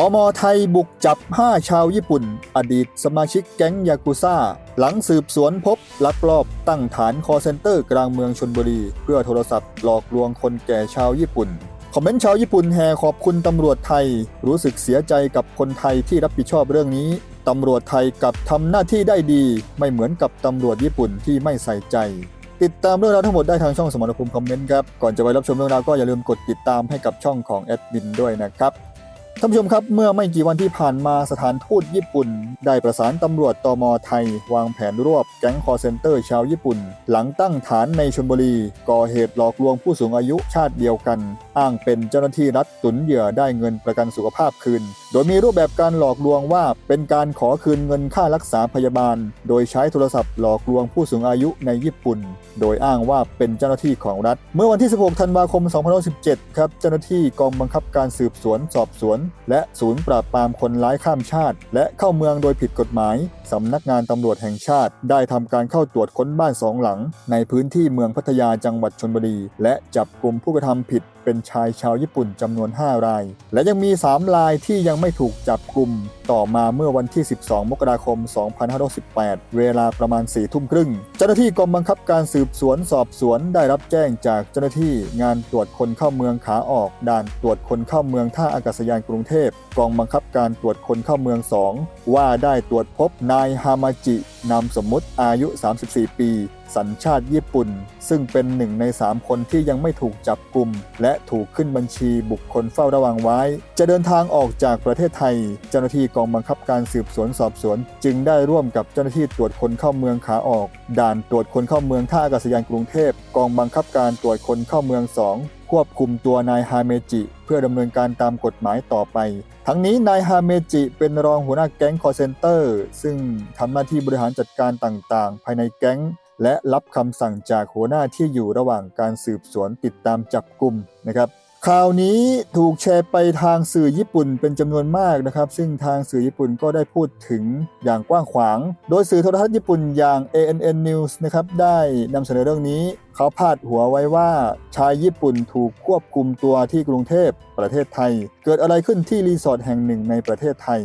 ตมไทยบุกจับ 5 ชาวญี่ปุ่น อดีตสมาชิกแก๊งยากุซ่า หลังสืบสวนพบลักลอบตั้งฐานคอเซ็นเตอร์กลางเมืองชนบุรี เพื่อโทรศัพท์หลอกลวงคนแก่ชาวญี่ปุ่น คอมเมนต์ชาวญี่ปุ่นแห่ขอบคุณตำรวจไทย รู้สึกเสียใจกับคนไทยที่รับผิดชอบเรื่องนี้ ตำรวจไทยกับทำหน้าที่ได้ดี ไม่เหมือนกับตำรวจญี่ปุ่นที่ไม่ใส่ใจติดตามเรื่องราวทั้งหมดได้ทางช่องสมรภูมิคอมเมนต์ครับ ก่อนจะไปรับชมเรื่องราวก็อย่าลืมกดติดตามให้กับช่องของแอดมินด้วยนะครับ ท่านผู้ชมครับเมื่อไม่กี่วันที่ผ่านมาสถานทูตญี่ปุ่น ได้ประสานตำรวจตมไทย วางแผนรวบแก๊งคอเซนเตอร์ชาวญี่ปุ่น หลังตั้งฐานในชลบุรี ก่อเหตุหลอกลวงผู้สูงอายุชาติเดียวกัน อ้างเป็นเจ้าหน้าที่รัฐตุนเหยื่อได้เงินประกันสุขภาพคืน โดยมีรูปแบบการหลอกลวงว่าเป็นการขอคืนเงินค่ารักษาพยาบาล โดยใช้โทรศัพท์หลอกลวงผู้สูงอายุในญี่ปุ่น โดยอ้างว่าเป็นเจ้าหน้าที่ของรัฐ เมื่อวันที่ 16 ธันวาคม 2017 ครับเจ้าหน้าที่กองบังคับการสืบสวนสอบสวนและศูนย์ปราบปรามคนร้ายข้ามชาติ และเข้าเมืองโดยผิดกฎหมาย สำนักงานตำรวจแห่งชาติ ได้ทำการเข้าตรวจค้นบ้านสองหลัง ในพื้นที่เมืองพัทยาจังหวัดชลบุรี และจับกลุ่มผู้กระทำผิดเป็นชายชาวญี่ปุ่นจำนวน 5 ราย และยังมี 3 รายที่ยังไม่ถูกจับกลุ่ม ต่อมาเมื่อวันที่ 12 มกราคม 2568เวลาประมาณ4ทุ่มครึ่ง เจ้าหน้าที่กองบังคับการสืบสวนสอบสวนได้รับแจ้งจากเจ้าหน้าที่งานตรวจคนเข้าเมืองขาออกด่านตรวจคนเข้าเมืองท่าอากาศยานกรุงเทพกองบังคับการตรวจคนเข้าเมือง 2 ว่าได้ตรวจพบนายฮามาจินามสมมุติอายุ 34 ปี สัญชาติญี่ปุ่น ซึ่งเป็นหนึ่งใน 3 คนที่ยังไม่ถูกจับกลุ่ม และถูกขึ้นบัญชีบุคคลเฝ้าระวังไว้ จะเดินทางออกจากประเทศไทย เจ้าหน้าที่กองบังคับการสืบสวนสอบสวน จึงได้ร่วมกับเจ้าหน้าที่ตรวจคนเข้าเมืองขาออก ด่านตรวจคนเข้าเมืองท่าอากาศยานกรุงเทพ กองบังคับการตรวจคนเข้าเมือง 2 ควบคุมตัวนายฮาเมจิ เพื่อดำเนินการตามกฎหมายต่อไป ทั้งนี้นายฮาเมจิเป็นรองหัวหน้าแก๊งคอเซนเตอร์ซึ่งทำหน้าที่บริหารจัดการต่างๆ ภายในแก๊ง และรับคำสั่งจากหัวหน้าที่อยู่ระหว่างการสืบสวนติดตามจับกลุ่มนะครับ ข่าวนี้ถูกแชร์ไปทางสื่อญี่ปุ่นเป็นจำนวนมากนะครับ ซึ่งทางสื่อญี่ปุ่นก็ได้พูดถึงอย่างกว้างขวาง โดยสื่อโทรทัศน์ญี่ปุ่นอย่าง ANN News นะครับได้นำเสนอเรื่องนี้ เขาพาดหัวไว้ว่าชายญี่ปุ่นถูกควบคุมตัวที่กรุงเทพประเทศไทย เกิดอะไรขึ้นที่รีสอร์ทแห่งหนึ่งในประเทศไทย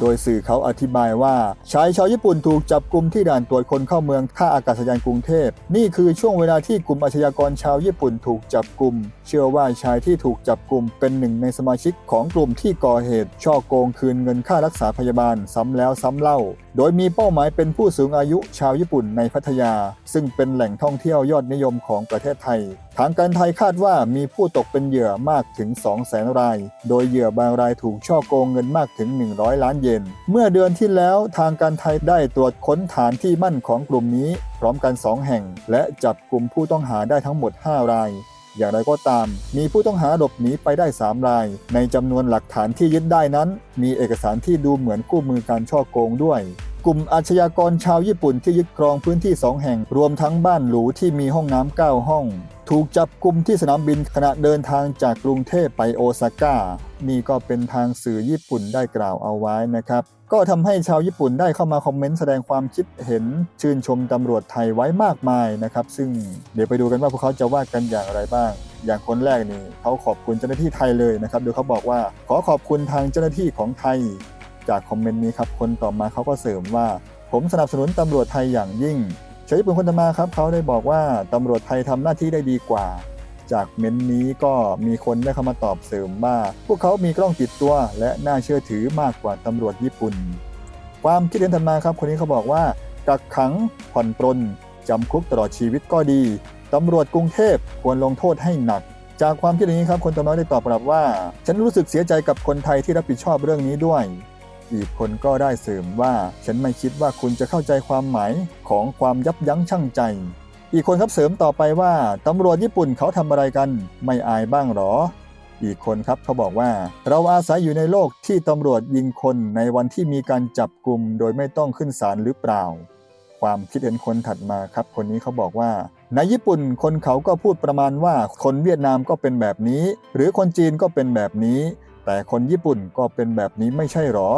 โดยสื่อเขาอธิบายว่าชายชาวญี่ปุ่นถูกจับกลุ่มที่ด่านตรวจคนเข้าเมืองท่าอากาศยานกรุงเทพ นี่คือช่วงเวลาที่กลุ่มอาชญากรชาวญี่ปุ่นถูกจับกลุ่ม เชื่อว่าชายที่ถูกจับกลุ่มเป็นหนึ่งในสมาชิกของกลุ่มที่ก่อเหตุช่อโกงคืนเงินค่ารักษาพยาบาลซ้ำแล้วซ้ำเล่า โดยมีเป้าหมายเป็นผู้สูงอายุชาวญี่ปุ่นในพัทยา ซึ่งเป็นแหล่งท่องเที่ยวยอดนิยมของประเทศไทย ทางการไทยคาดว่ามีผู้ตกเป็นเหยื่อมากถึง 2 0 0แสนราย โดยเหยื่อบางรายถูกช่อโกงเงินมากถึง 100 ล้านเยน เมื่อเดือนที่แล้วทางการไทยได้ตรวจค้นฐานที่มั่นของกลุ่มนี้ พร้อมกัน 2 แห่ง และจับกลุ่มผู้ต้องหาได้ทั้งหมด 5 รายอย่างไรก็ตาม มีผู้ต้องหาหลบหนีไปได้ 3 ราย ในจำนวนหลักฐานที่ยึดได้นั้น มีเอกสารที่ดูเหมือนคู่มือการช่อโกงด้วย กลุ่มอาชญากรชาวญี่ปุ่นที่ยึดครองพื้นที่2แห่ง รวมทั้งบ้านหรูที่มีห้องน้ำ9ห้อง ถูกจับกลุ่มที่สนามบินขณะเดินทางจากกรุงเทพไปโอซาก้า นี่ก็เป็นทางสื่อญี่ปุ่นได้กล่าวเอาไว้นะครับ ก็ทำให้ชาวญี่ปุ่นได้เข้ามาคอมเมนต์แสดงความคิดเห็น ชื่นชมตำรวจไทยไว้มากมายนะครับ ซึ่งเดี๋ยวไปดูกันว่าพวกเขาจะว่ากันอย่างไรบ้างอย่างคนแรกนี่เขาขอบคุณเจ้าหน้าที่ไทยเลยนะครับ โดยเขาบอกว่าขอขอบคุณทางเจ้าหน้าที่ของไทย จากคอมเมนต์นี้ครับคนต่อมาเขาก็เสริมว่า ผมสนับสนุนตำรวจไทยอย่างยิ่งชาวญี่ปุ่นคนต่อมาครับเขาได้บอกว่าตำรวจไทยทำหน้าที่ได้ดีกว่า จากเม้นต์นี้ก็มีคนได้เข้ามาตอบเสริมว่า พวกเขามีกล้องติดตัว และน่าเชื่อถือมากกว่าตำรวจญี่ปุ่น ความคิดเห็นถัดมาครับ คนนี้เขาบอกว่า กักขังผ่อนปรนจำคุกตลอดชีวิตก็ดีตำรวจกรุงเทพควรลงโทษให้หนัก จากความคิดอย่างนี้ครับคนตัวน้อยได้ตอบกลับว่า ฉันรู้สึกเสียใจกับคนไทยที่รับผิดชอบเรื่องนี้ด้วย อีกคนก็ได้เสริมว่า ฉันไม่คิดว่าคุณจะเข้าใจความหมายของความยับยั้งชั่งใจ อีกคนครับเสริมต่อไปว่าตำรวจญี่ปุ่นเขาทำอะไรกัน ไม่อายบ้างหรอ อีกคนครับเขาบอกว่า เราอาศัยอยู่ในโลกที่ตำรวจยิงคนในวันที่มีการจับกลุ่มโดยไม่ต้องขึ้นศาลหรือเปล่า ความคิดเห็นคนถัดมาครับ คนนี้เขาบอกว่าในญี่ปุ่นคนเขาก็พูดประมาณว่าคนเวียดนามก็เป็นแบบนี้ หรือคนจีนก็เป็นแบบนี้ แต่คนญี่ปุ่นก็เป็นแบบนี้ไม่ใช่หรอ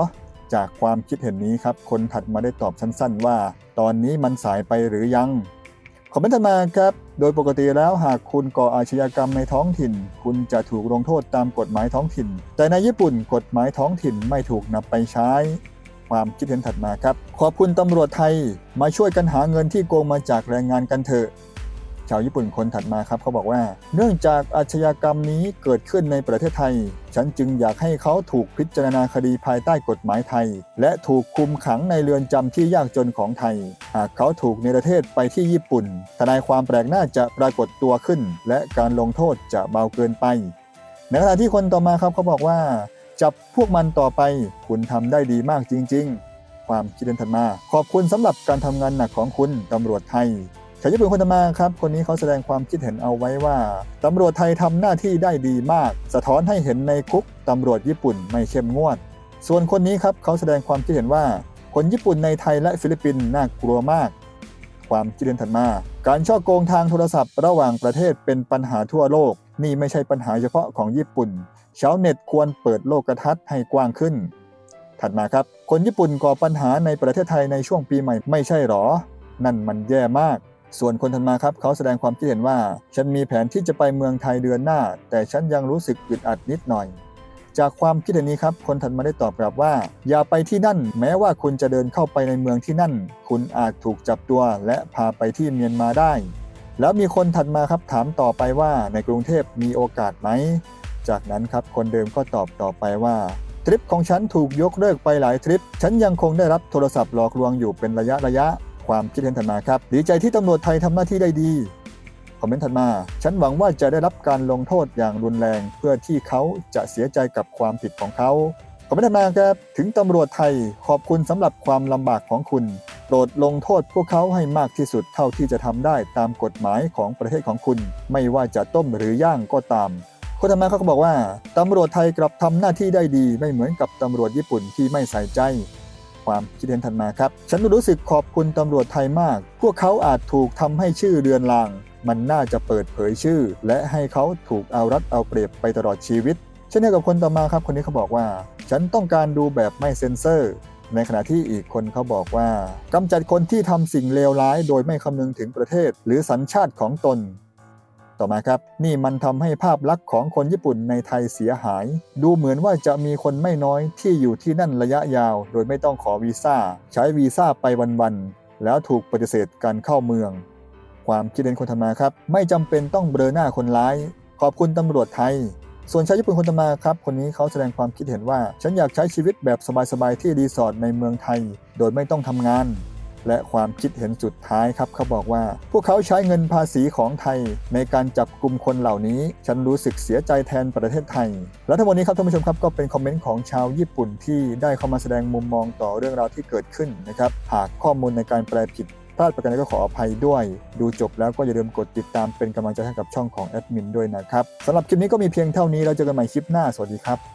จากความคิดเห็นนี้ครับ คนถัดมาได้ตอบสั้นๆว่า ตอนนี้มันสายไปหรือยัง คอมเมนต์มาครับ โดยปกติแล้วหากคุณก่ออาชญากรรมในท้องถิ่น คุณจะถูกลงโทษตามกฎหมายท้องถิ่น แต่ในญี่ปุ่นกฎหมายท้องถิ่นไม่ถูกนำไปใช้ความคิดเห็นถัดมาครับ ขอบคุณตำรวจไทย มาช่วยกันหาเงินที่โกงมาจากแรงงานกันเถอะ ชาวญี่ปุ่นคนถัดมาครับเขาบอกว่า เนื่องจากอาชญากรรมนี้เกิดขึ้นในประเทศไทย ฉันจึงอยากให้เขาถูกพิจารณาคดีภายใต้กฎหมายไทย และถูกคุมขังในเรือนจำที่ยากจนของไทย หากเขาถูกเนรเทศไปที่ญี่ปุ่น ทนายความแปลกหน้าจะปรากฏตัวขึ้น และการลงโทษจะเบาเกินไปในขณะที่คนต่อมาครับเขาบอกว่า จับพวกมันต่อไป คุณทำได้ดีมากจริง ๆ ความคิดเห็นถัดมา ขอบคุณสำหรับการทำงานหนักของคุณตำรวจไทย ชาวญี่ปุ่นคนต่อมาครับ คนนี้เขาแสดงความคิดเห็นเอาไว้ว่าตำรวจไทยทำหน้าที่ได้ดีมาก สะท้อนให้เห็นในคุกตำรวจญี่ปุ่นไม่เข้มงวด ส่วนคนนี้ครับเขาแสดงความคิดเห็นว่า คนญี่ปุ่นในไทยและฟิลิปปินส์น่ากลัวมาก ความคิดเห็นถัดมา การช่อโกงทางโทรศัพท์ ระหว่างประเทศเป็นปัญหาทั่วโลก นี่ไม่ใช่ปัญหาเฉพาะของญี่ปุ่นชาวเน็ตควรเปิดโลกทัศน์ให้กว้างขึ้น ถัดมาครับ คนญี่ปุ่นก่อปัญหาในประเทศไทยในช่วงปีใหม่ไม่ใช่หรอ นั่นมันแย่มาก ส่วนคนถัดมาครับเขาแสดงความคิดเห็นว่า ฉันมีแผนที่จะไปเมืองไทยเดือนหน้า แต่ฉันยังรู้สึกอึดอัดนิดหน่อย จากความคิดเห็นนี้ครับ คนถัดมาได้ตอบกลับว่า อย่าไปที่นั่น แม้ว่าคุณจะเดินเข้าไปในเมืองที่นั่น คุณอาจถูกจับตัวและพาไปที่เมียนมาได้ แล้วมีคนถัดมาครับถามต่อไปว่าในกรุงเทพมีโอกาสไหม จากนั้นครับคนเดิมก็ตอบต่อไปว่าทริปของฉันถูกยกเลิกไปหลายทริป ฉันยังคงได้รับโทรศัพท์หลอกลวงอยู่เป็นระยะระยะ ความคิดเห็นถัดมาครับ ดีใจที่ตำรวจไทยทำหน้าที่ได้ดี คอมเมนต์ถัดมา ฉันหวังว่าจะได้รับการลงโทษอย่างรุนแรง เพื่อที่เขาจะเสียใจกับความผิดของเขา คอมเมนต์ถัดมาครับ ถึงตำรวจไทยขอบคุณสำหรับความลำบากของคุณ โปรดลงโทษพวกเขาให้มากที่สุดเท่าที่จะทำได้ตามกฎหมายของประเทศของคุณ ไม่ว่าจะต้มหรือย่างก็ตามคนทำมาเขาก็บอกว่าตำรวจไทยกลับทำหน้าที่ได้ดี ไม่เหมือนกับตำรวจญี่ปุ่นที่ไม่ใส่ใจ ความคิดเห็นถัดมาครับ ฉันรู้สึกขอบคุณตำรวจไทยมาก พวกเขาอาจถูกทำให้ชื่อเรือนลาง มันน่าจะเปิดเผยชื่อ และให้เขาถูกเอารัดเอาเปรียบไปตลอดชีวิตเช่นเดียวกับคนต่อมาครับคนนี้เขาบอกว่า ฉันต้องการดูแบบไม่เซ็นเซอร์ ในขณะที่อีกคนเขาบอกว่ากำจัดคนที่ทำสิ่งเลวร้าย โดยไม่คำนึงถึงประเทศ หรือสัญชาติของตน ต่อมาครับ นี่มันทำให้ภาพลักษณ์ของคนญี่ปุ่นในไทยเสียหาย ดูเหมือนว่าจะมีคนไม่น้อยที่อยู่ที่นั่นระยะยาว โดยไม่ต้องขอวีซ่า ใช้วีซ่าไปวันๆแล้วถูกปฏิเสธการเข้าเมือง ความคิดเห็นคนธรรมาครับ ไม่จำเป็นต้องเบลอหน้าคนร้าย ขอบคุณตำรวจไทยส่วนชาวญี่ปุ่นคนต่อมาครับ คนนี้เขาแสดงความคิดเห็นว่า ฉันอยากใช้ชีวิตแบบสบายๆ ที่รีสอร์ทในเมืองไทย โดยไม่ต้องทำงาน และความคิดเห็นสุดท้ายครับเขาบอกว่า พวกเขาใช้เงินภาษีของไทย ในการจับกลุ่มคนเหล่านี้ ฉันรู้สึกเสียใจแทนประเทศไทย และทั้งหมดนี้ครับท่านผู้ชมครับก็เป็นคอมเมนต์ของชาวญี่ปุ่นที่ได้เข้ามาแสดงมุมมองต่อเรื่องราวที่เกิดขึ้นนะครับหากข้อมูลในการแปลผิดพลาดประการใดก็ขออภัยด้วย ดูจบแล้วก็อย่าลืมกดติดตามเป็นกำลังใจให้กับช่องของแอดมินด้วยนะครับสำหรับคลิปนี้ก็มีเพียงเท่านี้เราเจอกันใหม่คลิปหน้า สวัสดีครับ